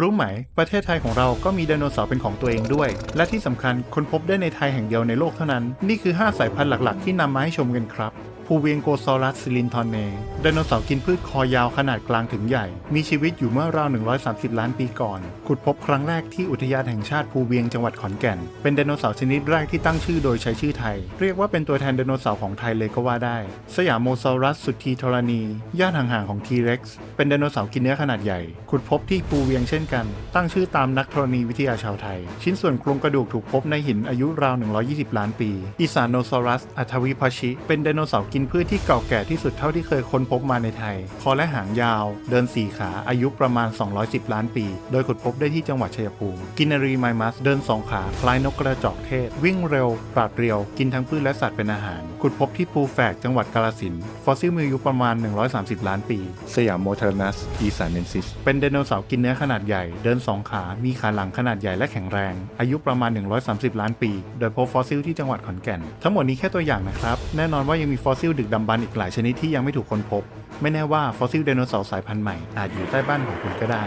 รู้ไหม ประเทศไทยของเราก็มีไดโนเสาร์เป็นของตัวเองด้วย และที่สำคัญค้นพบได้ในไทยแห่งเดียวในโลกเท่านั้น นี่คือ 5 สายพันธุ์หลัก ๆ ที่นำมาให้ชมกันครับ ภูเวียงโกซอรัสซิลินทอนเนไดโนเสาร์กินพืชคอยาวขนาดกลางถึงใหญ่ มีชีวิตอยู่เมื่อราว 130 ล้านปีก่อน ขุดพบครั้งแรกที่อุทยานแห่งชาติภูเวียงจังหวัดขอนแก่น เป็นไดโนเสาร์ชนิดแรกที่ตั้งชื่อโดยใช้ชื่อไทย เรียกว่าเป็นตัวแทนไดโนเสาร์ของไทยเลยก็ว่าได้ สยามโมซอรัสสุดทีธรณีญาติห่างๆของทีเร็กซ์เป็นไดโนเสาร์กินเนื้อขนาดใหญ่ ขุดพบที่ภูเวียงเช่นกัน ตั้งชื่อตามนักธรณีวิทยาชาวไทย ชิ้นส่วนโครงกระดูกถูกพบในหินอายุราว 120 ล้านปีอีสานโนซอรัสอัทวิพชิ เป็นไดโนเสาร์กินพืชที่เก่าแก่ที่สุดเท่าที่เคยค้นพบมาในไทย คอและหางยาว เดินสี่ขา อายุประมาณ 210 ล้านปี โดยขุดพบได้ที่จังหวัดชัยภูมิ กินนารีไมมัส เดินสองขา คล้ายนกกระจอกเทศ วิ่งเร็ว ปราดเรียว กินทั้งพืชและสัตว์เป็นอาหาร ขุดพบที่ภูแฝกจังหวัดกาฬสินธุ์ฟอสซิลมีอายุประมาณ 130 ล้านปี สยามโมเทอร์นัส อีสานเนนซิส เป็นไดโนเสาร์กินเนื้อขนาดใหญ่ เดินสองขา มีขาหลังขนาดใหญ่และแข็งแรง อายุประมาณ 130 ล้านปี โดยพบฟอสซิลที่จังหวัดขอนแก่น ทั้งหมดนี้แค่ตัวอย่างนะครับ แน่นอนว่ายังมีฟอสซิลดึกดำบรรพ์อีกหลายชนิดที่ยังไม่ถูกค้นพบ ไม่แน่ว่าฟอสซิลไดโนเสาร์สายพันธุ์ใหม่อาจอยู่ใต้บ้านของคุณก็ได้